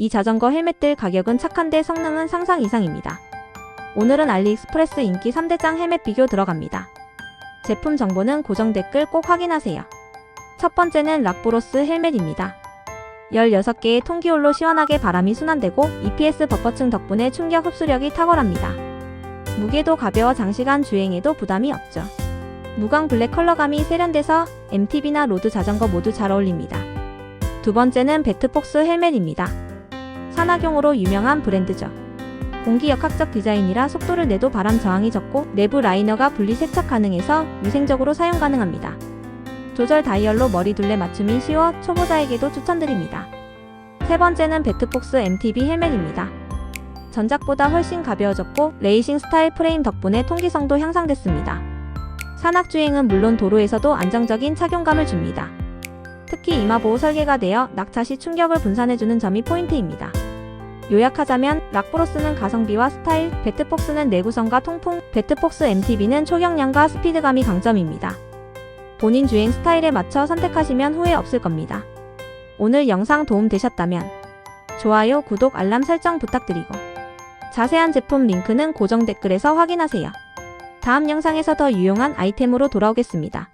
이 자전거 헬멧들 가격은 착한데 성능은 상상 이상입니다. 오늘은 알리익스프레스 인기 3대장 헬멧 비교 들어갑니다. 제품 정보는 고정 댓글 꼭 확인하세요. 첫 번째는 락브로스 헬멧입니다. 16개의 통기홀로 시원하게 바람이 순환되고 EPS 버퍼층 덕분에 충격 흡수력이 탁월합니다. 무게도 가벼워 장시간 주행에도 부담이 없죠. 무광 블랙 컬러감이 세련돼서 MTB나 로드 자전거 모두 잘 어울립니다. 두 번째는 배트폭스 헬멧입니다. 산악용으로 유명한 브랜드죠. 공기역학적 디자인이라 속도를 내도 바람 저항이 적고 내부 라이너가 분리 세척 가능해서 위생적으로 사용 가능합니다. 조절 다이얼로 머리 둘레 맞춤이 쉬워 초보자에게도 추천드립니다. 세 번째는 배트폭스 MTB 헬멧입니다. 전작보다 훨씬 가벼워졌고 레이싱 스타일 프레임 덕분에 통기성도 향상됐습니다. 산악주행은 물론 도로에서도 안정적인 착용감을 줍니다. 특히 이마 보호 설계가 되어 낙차 시 충격을 분산해주는 점이 포인트입니다. 요약하자면 락브로스는 가성비와 스타일, 배트폭스는 내구성과 통풍, 배트폭스 MTB는 초경량과 스피드감이 강점입니다. 본인 주행 스타일에 맞춰 선택하시면 후회 없을 겁니다. 오늘 영상 도움 되셨다면 좋아요, 구독, 알람 설정 부탁드리고 자세한 제품 링크는 고정 댓글에서 확인하세요. 다음 영상에서 더 유용한 아이템으로 돌아오겠습니다.